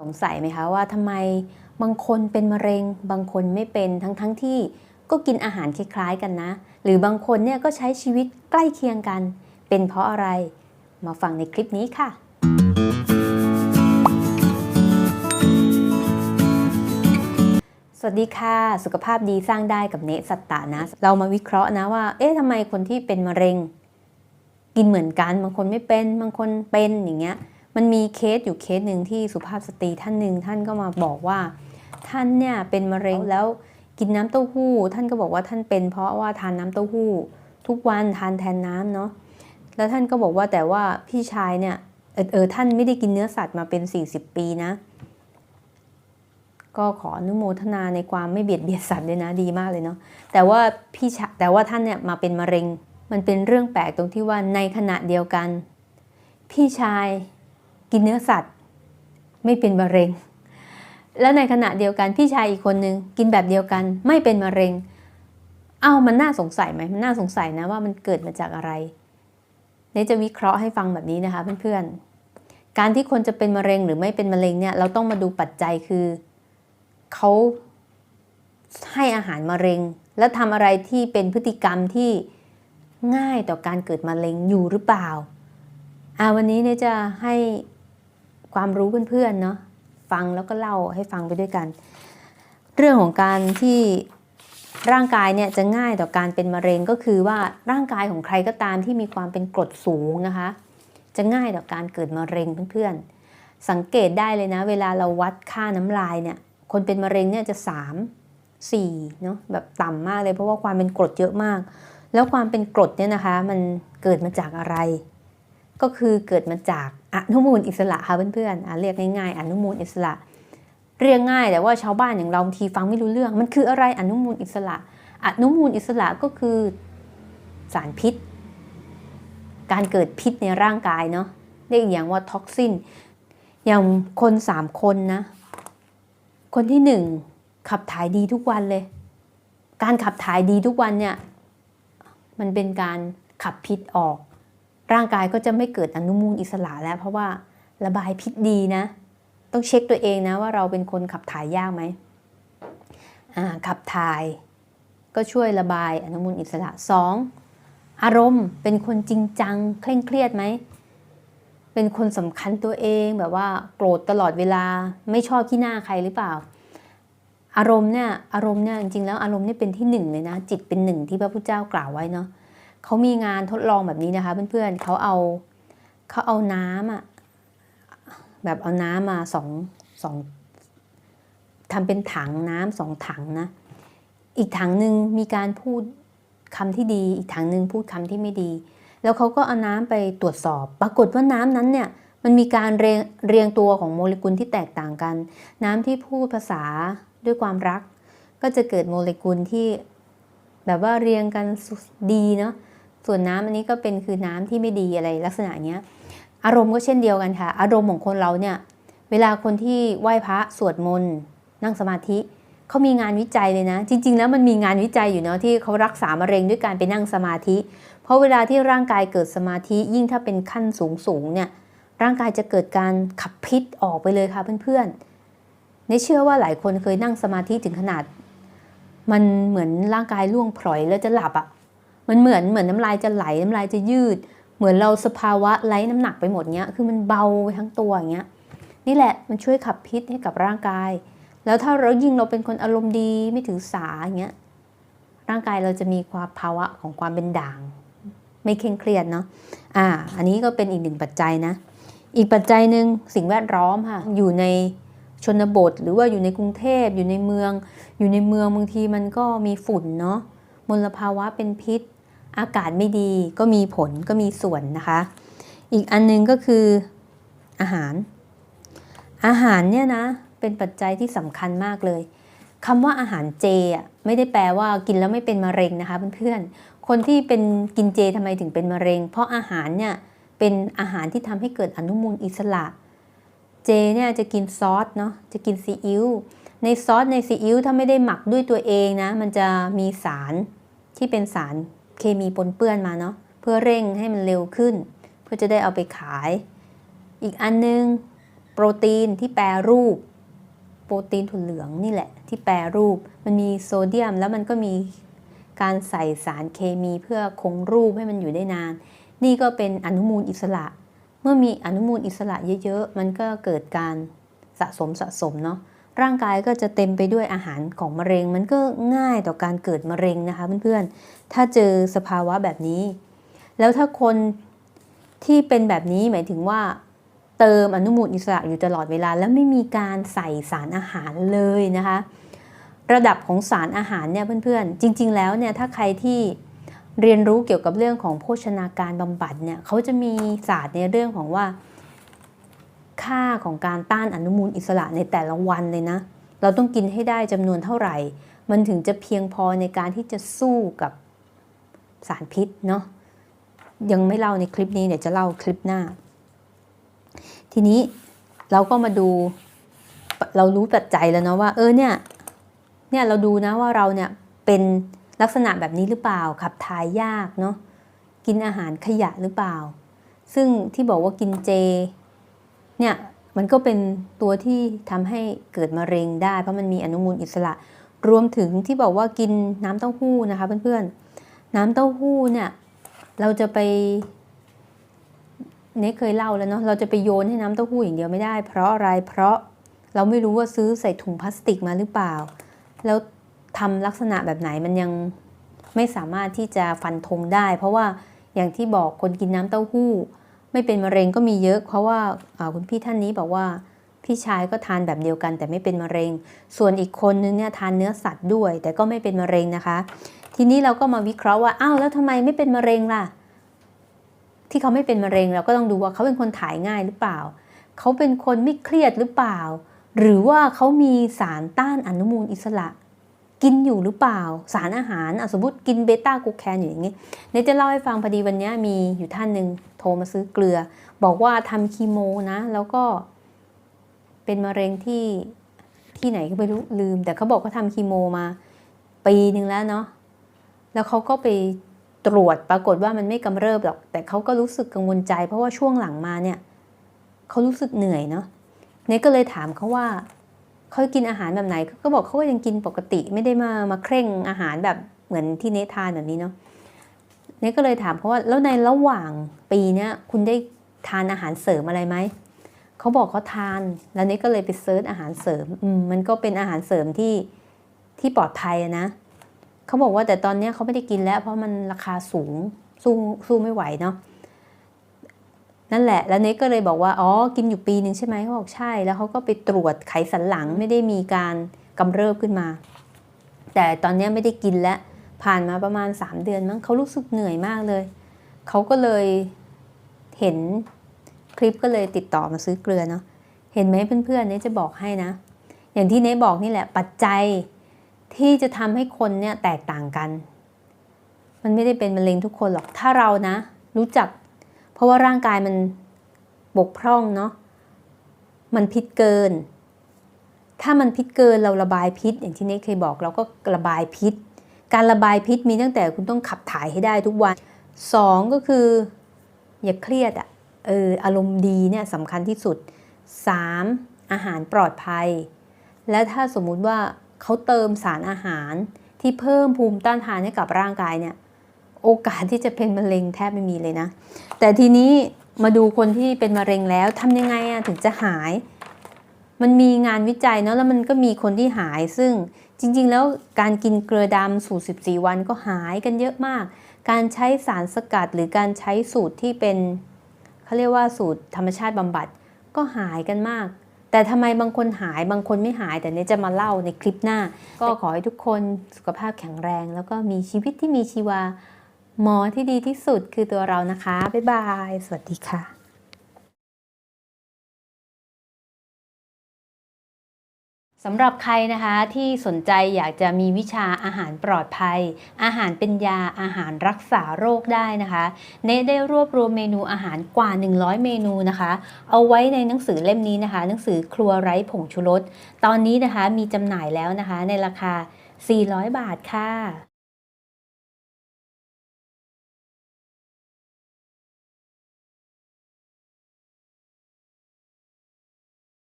สงสัยไหมคะว่าทำไมบางคนเป็นมะเร็ง บางคนไม่เป็นทั้งทั้งที่ก็กินอาหารคล้ายๆกันนะ หรือบางคนเนี่ยก็ใช้ชีวิตใกล้เคียงกัน เป็นเพราะอะไร มาฟังในคลิปนี้ค่ะ สวัสดีค่ะ สุขภาพดีสร้างได้กับเนสัตตานะ เรามาวิเคราะห์นะว่า เอ๊ะทำไมคนที่เป็นมะเร็ง กินเหมือนกัน บางคนไม่เป็น บางคนเป็นอย่างเงี้ย มันมีเคสอยู่เคสหนึ่งที่สุภาพสตรีท่านหนึ่งท่านก็มาบอกว่า ท่านเนี่ยเป็นมะเร็งแล้วกินน้ำเต้าหู้ ท่านก็บอกว่าท่านเป็น เพราะว่าทานน้ำเต้าหู้ ทุกวันทานแทนน้ำเนาะแล้วท่านก็บอกว่าแต่ว่าพี่ชายเนี่ยเออเออท่านไม่ได้กินเนื้อสัตว์มาเป็น 40 ปีนะ ก็ขออนุโมทนาในความไม่เบียดเบียนสัตว์ด้วยนะดีมากเลยเนาะแต่ว่าพี่ชายแต่ว่าท่านเนี่ยมาเป็นมะเร็ง มันเป็นเรื่องแปลกตรงที่ว่าในขณะเดียวกัน พี่ชาย กินเนื้อสัตว์ ไม่เป็นมะเร็ง แล้วในขณะเดียวกันพี่ชายอีกคนนึงกินแบบเดียวกันไม่เป็นมะเร็ง เอ้ามันน่าสงสัยไหมมันน่าสงสัยนะว่ามันเกิดมาจากอะไรเนจะวิเคราะห์ให้ฟังแบบนี้นะคะเพื่อนๆ การที่คนจะเป็นมะเร็งหรือไม่เป็นมะเร็งเนี่ยเราต้องมาดูปัจจัยคือเขาให้อาหารมะเร็ง แล้วทำอะไรที่เป็นพฤติกรรมที่ง่ายต่อการเกิดมะเร็งอยู่หรือเปล่าอาวันนี้เนี่ยจะให้ ความรู้เพื่อนๆเนาะฟังแล้วก็เล่าให้ฟังไปด้วยกัน เรื่องของการที่ร่างกายเนี่ยจะง่ายต่อการเป็นมะเร็งก็คือว่าร่างกายของใครก็ตามที่มีความเป็นกรดสูงนะคะ จะง่ายต่อการเกิดมะเร็งเพื่อนๆ สังเกตได้เลยนะ เวลาเราวัดค่าน้ำลายเนี่ยคนเป็นมะเร็งเนี่ยจะ 3 4เนาะแบบต่ำมากเลยเพราะว่าความเป็นกรดเยอะมาก แล้วความเป็นกรดเนี่ยนะคะมันเกิดมาจากอะไร ก็คือเกิดมาจาก อนุมูลอิสระค่ะเพื่อนๆเรียกง่ายๆ อนุมูลอิสระ เรียกง่ายแต่ว่าชาวบ้านอย่างเราบางทีฟังไม่รู้เรื่อง มันคืออะไรอนุมูลอิสระ อนุมูลอิสระก็คือสารพิษ การเกิดพิษในร่างกายเนาะเรียกอย่างว่าท็อกซินอย่างคนสามคนนะ คนที่หนึ่งขับถ่ายดีทุกวันเลย การขับถ่ายดีทุกวันเนี่ย มันเป็นการขับพิษออก ร่างกายก็จะไม่เกิดอนุมูลอิสระแล้ว เพราะว่าระบายพิษดีนะ ต้องเช็คตัวเองนะว่าเราเป็นคนขับถ่ายยากไหมขับถ่าย ก็ช่วยระบายอนุมูลอิสระ 2. อารมณ์เป็นคนจริงจัง เคร่งเครียดไหมเป็นคนสำคัญตัวเองแบบว่าโกรธตลอดเวลาไม่ชอบขี้หน้าใครหรือเปล่า อารมณ์เนี่ยอารมณ์เนี่ยจริงๆแล้วอารมณ์เนี่ยเป็นที่หนึ่งเลยนะจิตเป็นหนึ่งที่พระพุทธเจ้ากล่าวไว้เนาะ เขามีงานทดลองแบบนี้นะคะ เพื่อนๆเขาเอาเขาเอาน้ำอะแบบเอาน้ำมาสองสองทำเป็นถังน้ำสองถังนะ อีกถังหนึ่งมีการพูดคำที่ดี อีกถังหนึ่งพูดคำที่ไม่ดี แล้วเขาก็เอาน้ำไปตรวจสอบ ปรากฏว่าน้ำนั้นเนี่ยมันมีการเรียงเรียงตัวของโมเลกุลที่แตกต่างกัน น้ำที่พูดภาษาด้วยความรัก ก็จะเกิดโมเลกุลที่แบบว่าเรียงกันดีเนาะ ส่วนน้ำอันนี้ก็เป็นคือน้ำที่ไม่ดีอะไรลักษณะเนี้ยอารมณ์ก็เช่นเดียวกันค่ะ อารมณ์ของคนเราเนี่ยเวลาคนที่ไหว้พระสวดมนต์นั่งสมาธิเขามีงานวิจัยเลยนะ จริง ๆ แล้วมันมีงานวิจัยอยู่เนาะที่เขารักษามะเร็งด้วยการไปนั่งสมาธิ เพราะเวลาที่ร่างกายเกิดสมาธิยิ่งถ้าเป็นขั้นสูงสูงๆเนี่ยร่างกายจะเกิดการขับพิษออกไปเลยค่ะเพื่อนๆในเชื่อว่าหลายคนเคยนั่งสมาธิถึงขนาด มันเหมือนร่างกายล่วงพลอยแล้วจะหลับอะ่ะ มันเหมือนเหมือนน้ำลายจะไหลน้ำลายจะยืด เหมือนเราสภาวะไร้น้ำหนักไปหมดเงี้ยคือมันเบาไปทั้งตัวอย่างเงี้ยนี่แหละมันช่วยขับพิษให้กับร่างกาย แล้วถ้าเรายิ่งเราเป็นคนอารมณ์ดีไม่ถือสาอย่างเงี้ยร่างกายเราจะมีความภาวะของความเป็นด่าง ไม่เคร่งเครียดเนาะอ่า อันนี้ก็เป็นอีกหนึ่งปัจจัยนะ อีกปัจจัยหนึ่งสิ่งแวดล้อมค่ะอยู่ในชนบทหรือว่าอยู่ในกรุงเทพอยู่ในเมือง อยู่ในเมืองบางทีมันก็มีฝุ่นเนาะมลภาวะเป็นพิษ อากาศไม่ดีก็มีผลก็มีส่วนนะคะ อีกอันนึงก็คืออาหาร อาหารเนี่ยนะเป็นปัจจัยที่สำคัญมากเลยคำว่าอาหารเจอะไม่ได้แปลว่ากินแล้วไม่เป็นมะเร็งนะคะเพื่อนๆ คนที่เป็นกินเจทำไมถึงเป็นมะเร็ง เพราะอาหารเนี่ยเป็นอาหารที่ทำให้เกิดอนุมูลอิสระ เจเนี่ยจะกินซอสเนาะจะกินซีอิ๊วในซอสในซีอิ๊วถ้าไม่ได้หมักด้วยตัวเองนะ มันจะมีสารที่เป็นสาร เคมีปนเปื้อนมาเนาะเพื่อเร่งให้มันเร็วขึ้น เพื่อจะได้เอาไปขาย อีกอันนึง โปรตีนที่แปรรูป โปรตีนถั่วเหลืองนี่แหละ ที่แปรรูปมันมีโซเดียม แล้วมันก็มีการใส่สารเคมีเพื่อคงรูปให้มันอยู่ได้นาน นี่ก็เป็นอนุมูลอิสระ เมื่อมีอนุมูลอิสระเยอะๆ มันก็เกิดการสะสมสะสมเนาะ ร่างกายก็จะเต็มไปด้วยอาหารของมะเร็ง มันก็ง่ายต่อการเกิดมะเร็งนะคะเพื่อนๆ ถ้าเจอสภาวะแบบนี้ แล้วถ้าคนที่เป็นแบบนี้หมายถึงว่า เติมอนุมูลอิสระอยู่ตลอดเวลา แล้วไม่มีการใส่สารอาหารเลยนะคะ ระดับของสารอาหารเนี่ยเพื่อนๆ จริง ๆ แล้วเนี่ยถ้าใครที่เรียนรู้เกี่ยวกับเรื่องของโภชนาการบำบัดเนี่ยเขาจะมีศาสตร์ในเรื่องของว่า ค่าของการต้านอนุมูลอิสระในแต่ละวันเลยนะ เราต้องกินให้ได้จำนวนเท่าไหร่ มันถึงจะเพียงพอในการที่จะสู้กับสารพิษเนาะยังไม่เล่าในคลิปนี้เดี๋ยวจะเล่าคลิปหน้า ทีนี้เราก็มาดูเรารู้ปัจจัยแล้วเนาะว่าเออเนี่ยเนี่ยเราดูนะว่าเราเนี่ยเป็นลักษณะแบบนี้หรือเปล่าขับถ่ายยากเนาะกินอาหารขยะหรือเปล่า ซึ่งที่บอกว่ากินเจ เนี่ยมันก็เป็นตัวที่ทำให้เกิดมะเร็งได้ เพราะมันมีอนุมูลอิสระ รวมถึงที่บอกว่ากินน้ำเต้าหู้นะคะเพื่อนๆ น้ำเต้าหู้เนี่ยเราจะไปเนเคยเล่าแล้วเนาะเราจะไปโยนให้น้ำเต้าหู้อย่างเดียวไม่ได้ เพราะอะไรเพราะเราไม่รู้ว่าซื้อใส่ถุงพลาสติกมาหรือเปล่า แล้วทำลักษณะแบบไหนมันยังไม่สามารถที่จะฟันธงได้ เพราะว่าอย่างที่บอกคนกินน้ำเต้าหู้ ไม่เป็นมะเร็งก็มีเยอะ เพราะว่าคุณพี่ท่านนี้บอกว่าพี่ชายก็ทานแบบเดียวกัน แต่ไม่เป็นมะเร็ง ส่วนอีกคนนึงเนี่ยทานเนื้อสัตว์ด้วย แต่ก็ไม่เป็นมะเร็งนะคะ ทีนี้เราก็มาวิเคราะห์ว่าอ้าวแล้วทำไมไม่เป็นมะเร็งล่ะ ที่เขาไม่เป็นมะเร็งเราก็ต้องดูว่าเขาเป็นคนถ่ายง่ายหรือเปล่า เขาเป็นคนไม่เครียดหรือเปล่า หรือว่าเขามีสารต้านอนุมูลอิสระ กินอยู่หรือเปล่า สารอาหารสมมติกินเบต้ากูแคนอยู่อย่างนี้เนจะเล่าให้ฟังพอดีวันนี้มีอยู่ท่านหนึ่งโทรมาซื้อเกลือ บอกว่าทำคีโมนะ แล้วก็เป็นมะเร็งที่ที่ไหนก็ไม่รู้ลืม แต่เขาบอกเขาทำคีโมมา ปีหนึ่งแล้วเนาะแล้วเขาก็ไปตรวจปรากฏว่ามันไม่กำเริบหรอก แต่เขาก็รู้สึกกังวลใจ เพราะว่าช่วงหลังมาเนี่ยเขารู้สึกเหนื่อยเนาะเนก็เลยถามเขาว่า เขากินอาหารแบบไหนก็บอกเขาก็ยังกินปกติไม่ได้มามาเคร่งอาหารแบบเหมือนที่เนทานแบบนี้เนาะเนี่ก็เลยถามเพราะว่าแล้วในระหว่างปีเนี้ยคุณได้ทานอาหารเสริมอะไรไหมเขาบอกเขาทานแล้วนี่ก็เลยไปเซิร์ชอาหารเสริมอืมมันก็เป็นอาหารเสริมที่ที่ปลอดภัยนะเขาบอกว่าแต่ตอนนี้เขาไม่ได้กินแล้ว เพราะมันราคาสูงสู้สู้ไม่ไหวเนาะ นั่นแหละ แล้วเนก็เลยบอกว่า อ๋อ กินอยู่ปีหนึ่งใช่ไหมเขาบอกใช่ แล้วเขาก็ไปตรวจไขสันหลังไม่ได้มีการกำเริบขึ้นมา แต่ตอนนี้ไม่ได้กินแล้ว ผ่านมาประมาณ 3 เดือนมั้งเขารู้สึกเหนื่อยมากเลย เขาก็เลยเห็นคลิปก็เลยติดต่อมาซื้อเกลือเนาะ เห็นไหมเพื่อนๆเนจะบอกให้นะ อย่างที่เนบอกนี่แหละ ปัจจัยที่จะทำให้คนเนี่ยแตกต่างกัน มันไม่ได้เป็นมะเร็งทุกคนหรอก ถ้าเรานะ รู้จัก เพราะว่าร่างกายมันบกพร่องเนาะมันพิษเกิน ถ้ามันพิษเกินเราระบายพิษ อย่างที่เนเคยบอกเราก็ระบายพิษ การระบายพิษมีตั้งแต่คุณต้องขับถ่ายให้ได้ทุกวันสองก็คือ อย่าเครียดอะเอออารมณ์ดีเนี่ยสำคัญที่สุด 3. อาหารปลอดภัย และถ้าสมมุติว่าเขาเติมสารอาหารที่เพิ่มภูมิต้านทานให้กับร่างกายเนี่ย โอกาสที่จะเป็นมะเร็งแทบไม่มีเลยนะ แต่ทีนี้มาดูคนที่เป็นมะเร็งแล้วทำยังไงอะถึงจะหาย มันมีงานวิจัยเนาะแล้วมันก็มีคนที่หายซึ่งจริง ๆ แล้วการกินเกลือดำสูตร 14 วันก็หายกันเยอะมาก การใช้สารสกัดหรือการใช้สูตรที่เป็นเขาเรียกว่าสูตรธรรมชาติบำบัดก็หายกันมาก แต่ทำไมบางคนหายบางคนไม่หายแต่เนี้จะมาเล่าในคลิปหน้า ก็ขอให้ทุกคนสุขภาพแข็งแรง แล้วก็มีชีวิตที่มีชีวา หมอที่ดีที่สุดคือตัวเรานะคะ บ๊ายบาย สวัสดีค่ะสำหรับใครนะคะที่สนใจอยากจะมีวิชาอาหารปลอดภัย อาหารเป็นยาอาหารรักษาโรคได้นะคะเนได้รวบรวมเมนูอาหารกว่า 100 เมนูนะคะ เอาไว้ในหนังสือเล่มนี้นะคะ หนังสือครัวไร้ผงชูรสตอนนี้นะคะมีจำหน่ายแล้วนะคะในราคา 400 บาทค่ะ